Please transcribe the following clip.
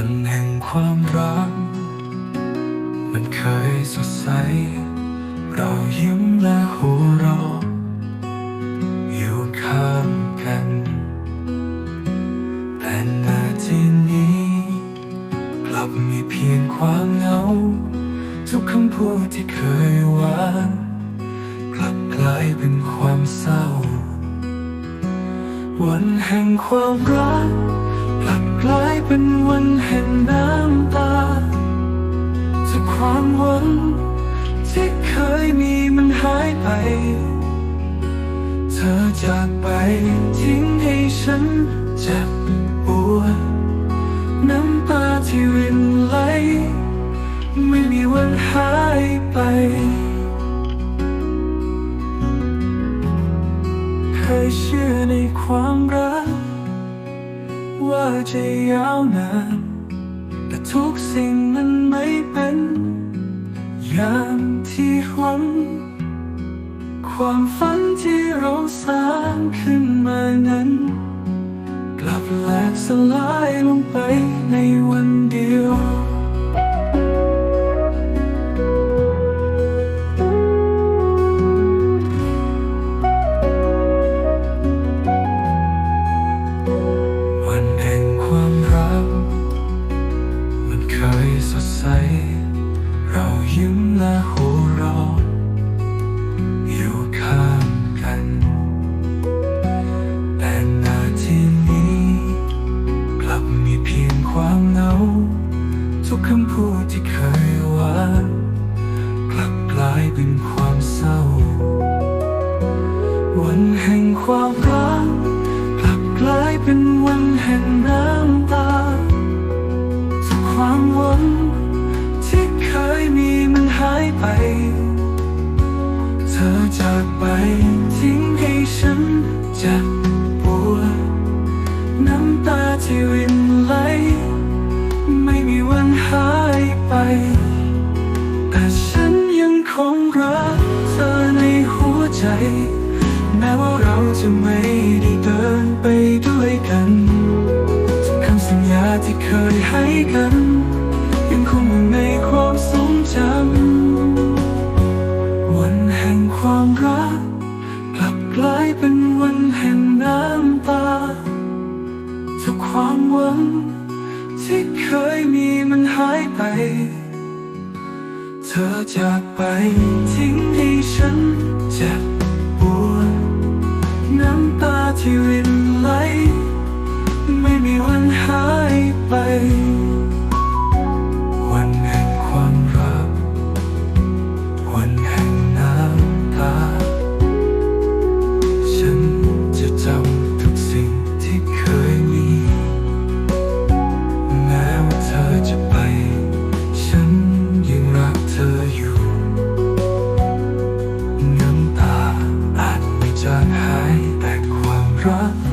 ันแห่งความรัก มันเคยสดใส เรายิ้มและหัวเราะอยู่ข้างกันแต่นาทีนี้ กลับมีเพียงความเหงา ทุกคำพูดที่เคยหวานกลับกลายเป็นความเศร้า วันแห่งความรัก กลับกลายเป็นวันแห่งน้ำตาจากความหวังที่เคยมีมันหายไป เธอจากไปทิ้งให้ฉันเจ็บปวดน้ำตาที่รินไหลไม่มีวันหายไปเคยเชื่อในความรัก ว่าจะยาวนาน แต่ทุกสิ่งมันไม่เป็นอย่างที่หวัง ความฝันที่เราสร้างขึ้นมานั้น กลับแหลกสลายลงไปในวัน ยิ้มและหัวเราะอยู่ข้างกัน แต่นาทีนี้ กลับมีเพียงความเหงา ทุกคำพูดที่เคยหวานกลับกลายเป็นความเศร้า วันแห่งความรักกลับกลายเป็นวันแห่งน้ำ จากไปทิ้งให้ฉันเจ็บปวดน้ำตาที่รินไหล ไม่มีวันหายไป แต่ฉันยังคงรักเธอในหัวใจ แม้ว่าเราจะไม่ดี เธอจากไป ทิ้งให้ฉันเจ็บปวดน้ำตาที่ริน rock.